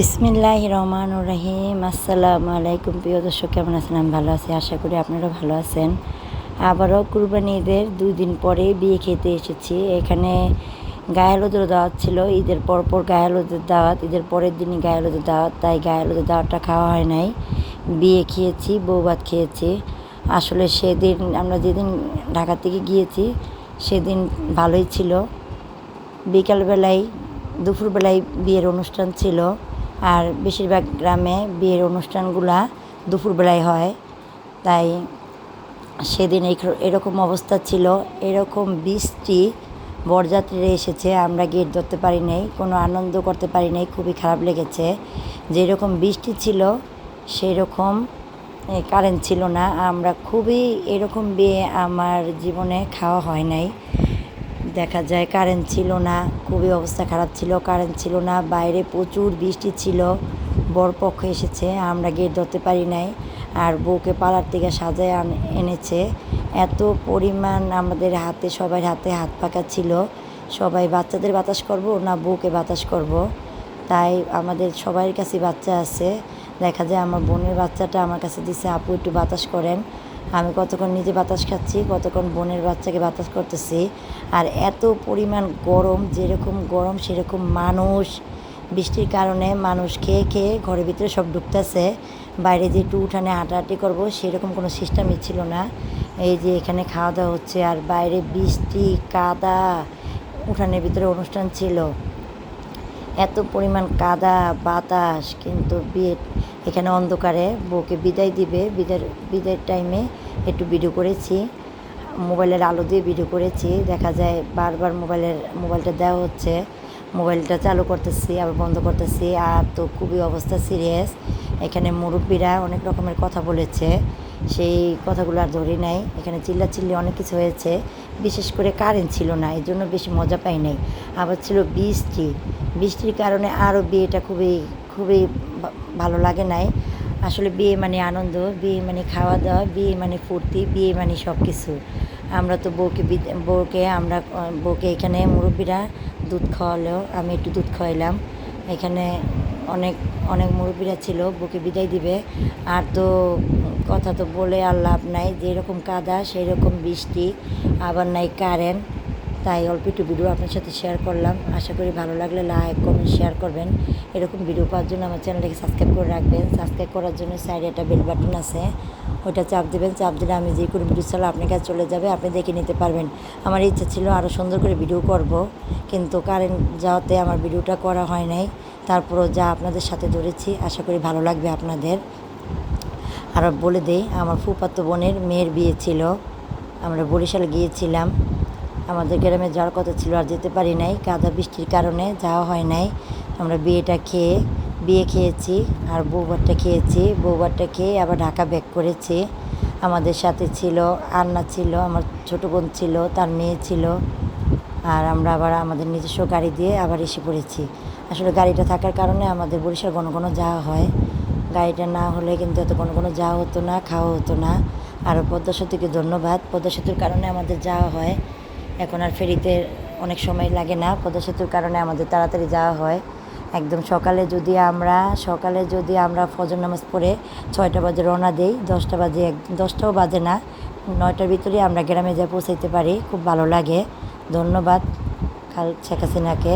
বিসমিল্লাহ রহমান রহিম। আসসালামু আলাইকুম, প্রিয় দর্শক, কেমন আছেন? আমি ভালো আছি, আশা করি আপনারা ভালো আছেন। আবারও কুরবানি ঈদের দুই দিন পরে বিয়ে খেতে এসেছি। এখানে গায়ে হলুদের দাওয়াত ছিল, ঈদের পর পর গায়ে হলুদের দাওয়াত, ঈদের পরের দিনই গায়ে হলুদের দাওয়াত, তাই গায়ে হলুদের দাওয়াতটা খাওয়া হয় নাই। বিয়ে খেয়েছি, বউ ভাত খেয়েছি। আসলে সেদিন, আমরা যেদিন ঢাকা থেকে গিয়েছি, সেদিন ভালোই ছিল। বিকালবেলায়, দুপুরবেলায় বিয়ের অনুষ্ঠান ছিল। আর বেশিরভাগ গ্রামে বিয়ের অনুষ্ঠানগুলা দুপুরবেলায় হয়। তাই সেদিন এরকম অবস্থা ছিল, এরকম বৃষ্টি বরযাত্রীরা এসেছে, আমরা গেট ধরতে পারি নাই, কোনো আনন্দ করতে পারি নাই, খুবই খারাপ লেগেছে। যেরকম বৃষ্টি ছিল সেই রকম কারেন্ট ছিল না, আমরা খুবই এরকম বিয়ে আমার জীবনে খাওয়া হয় নাই। দেখা যায় কারেন্ট ছিল না, খুবই অবস্থা খারাপ ছিল কারেন্ট ছিল না, বাইরে প্রচুর বৃষ্টি ছিল বরপক্ষ এসেছে, আমরা গেট ধরতে পারি নাই, আর বউকে পালার থেকে সাজায় এনেছে। এত পরিমাণ আমাদের হাতে, সবার হাতে হাত পাকা ছিল, সবাই বাচ্চাদের বাতাস করব না বউকে বাতাস করব? তাই আমাদের সবার কাছে বাচ্চা আছে, দেখা যায় আমার বোনের বাচ্চাটা আমার কাছে দিছে, আপু একটু বাতাস করেন। আমি কতক্ষণ নিজে বাতাস খাচ্ছি, কতক্ষণ বোনের বাচ্চাকে বাতাস করতেছি। আর এত পরিমাণ গরম, যেরকম গরম, সেরকম মানুষ। বৃষ্টির কারণে মানুষ খেয়ে খেয়ে ঘরের ভিতরে সব ঢুকতেছে বাইরে যে একটু উঠানে হাঁটাহাঁটি করব, সেরকম কোনো সিস্টেমই ছিল না। এই যে এখানে খাওয়া দাওয়া হচ্ছে, আর বাইরে বৃষ্টি, কাদা, উঠানের ভিতরে অনুষ্ঠান ছিল। এত পরিমাণ কাদা, বাতাস, কিন্তু বিয়ে এখানে অন্ধকারে বউকে বিদায় দিবে। বিদায় বিদায়ের টাইমে একটু ভিডিও করেছি, মোবাইলের আলো দিয়ে ভিডিও করেছি। দেখা যায় বারবার মোবাইলের, মোবাইলটা দেওয়া হচ্ছে। মোবাইলটা চালু করতেছি, আবার বন্ধ করতেছি। আর তো খুবই অবস্থা সিরিয়াস এখানে মুরব্বীরা অনেক রকমের কথা বলেছে। সেই কথাগুলো আর ধরি নাই। এখানে চিল্লা চিল্লি অনেক কিছু হয়েছে। বিশেষ করে কারেন্ট ছিল না এই জন্য বেশি মজা পাই নাই। আবার ছিল বৃষ্টি। বৃষ্টির কারণে আরও বিয়েটা খুবই খুবই ভালো লাগে নাই। আসলে বিয়ে মানে আনন্দ, বিয়ে মানে খাওয়া দাওয়া বিয়ে মানে ফুর্তি, বিয়ে মানে সব কিছু আমরা তো বউকে বউকে আমরা বউকে এখানে মুরব্বীরা দুধ খাওয়ালেও আমি একটু দুধ খাওয়াইলাম। এখানে অনেক অনেক মুরব্বীরা ছিল, বউকে বিদায় দিবে। আর তো কথা তো বলে আর লাভ নাই, যেরকম কাদা সেই রকম বৃষ্টি, আবার নাই কারেন্ট। তাই অল্প একটু ভিডিও আপনার সাথে শেয়ার করলাম। আশা করি ভালো লাগলে লাইক কমেন্ট শেয়ার করবেন। এরকম ভিডিও পাওয়ার জন্য আমার চ্যানেলটাকে সাবস্ক্রাইব করে রাখবেন। সাবস্ক্রাইব করার জন্য সাইডে একটা বেল বাটন আছে। ওটা চাপ দেবেন। চাপ দিলে আমি যে কোনো ভিডিও চালা আপনার কাছে চলে যাবে। আপনি দেখে নিতে পারবেন। আমার ইচ্ছা ছিল আরও সুন্দর করে ভিডিও করব। কিন্তু কারেন্ট যাওয়াতে আমার ভিডিওটা করা হয় নাই। তারপরও যা আপনাদের সাথে ধরেছি, আশা করি ভালো লাগবে আপনাদের। আর বলে দেই, আমার ফুপাতো বোনের মেয়ের বিয়ে ছিল। আমরা বরিশালে গিয়েছিলাম। আমাদের গ্রামে যাওয়ার কথা ছিল আর যেতে পারি নাই, কাদা বৃষ্টির কারণে যাওয়া হয় নাই। আমরা বিয়েটা খেয়ে, বিয়ে খেয়েছি আর বৌবারটা খেয়েছি। বৌবারটা খেয়ে আবার ঢাকা ব্যাক করেছি। আমাদের সাথে ছিল, আন্না ছিল, আমার ছোটো বোন ছিল, তার মেয়ে ছিল। আর আমরা আবার আমাদের নিজস্ব গাড়ি দিয়ে আবার এসে পড়েছি। আসলে গাড়িটা থাকার কারণে আমাদের বরিশাল ঘন ঘন যাওয়া হয়। গাড়িটা না হলে কিন্তু এত কোনো কোনো যাওয়া হতো না, খাওয়া হতো না। আর পদ্মা সেতুকে ধন্যবাদ। পদ্মা সেতুর কারণে আমাদের যাওয়া হয়। এখন আর ফেরিতে অনেক সময় লাগে না। পদ্মা সেতুর কারণে আমাদের তাড়াতাড়ি যাওয়া হয়। একদম সকালে যদি আমরা সকালে যদি আমরা ফজর নামাজ পড়ে ছয়টা বাজে রওনা দিই দশটা বাজে এক দশটাও বাজে না নয়টার ভিতরে আমরা গ্রামে যা পৌঁছাইতে পারি। খুব ভালো লাগে। ধন্যবাদ খাল শেখ হাসিনাকে।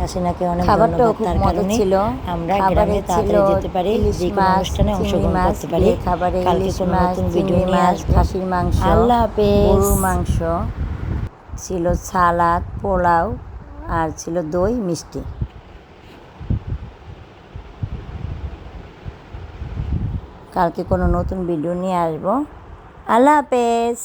হাসিনাকে অনেক ধন্যবাদ। তার কারণে ছিল। আমরা গ্রামে তাড়াতাড়ি যেতে পারি যে কোনো অনুষ্ঠানে অংশগ্রহণ করতে পারি। খাবারে কালকে কোনো নতুন ভিডিও নিয়ে আসব। খাসির মাংস আল্লাহ হাফেজ। মাংস। ছিল সালাদ, পোলাও আর ছিল দই, মিষ্টি। কালকে কোনো নতুন ভিডিও নিয়ে আসব। আল্লাহ হাফেজ।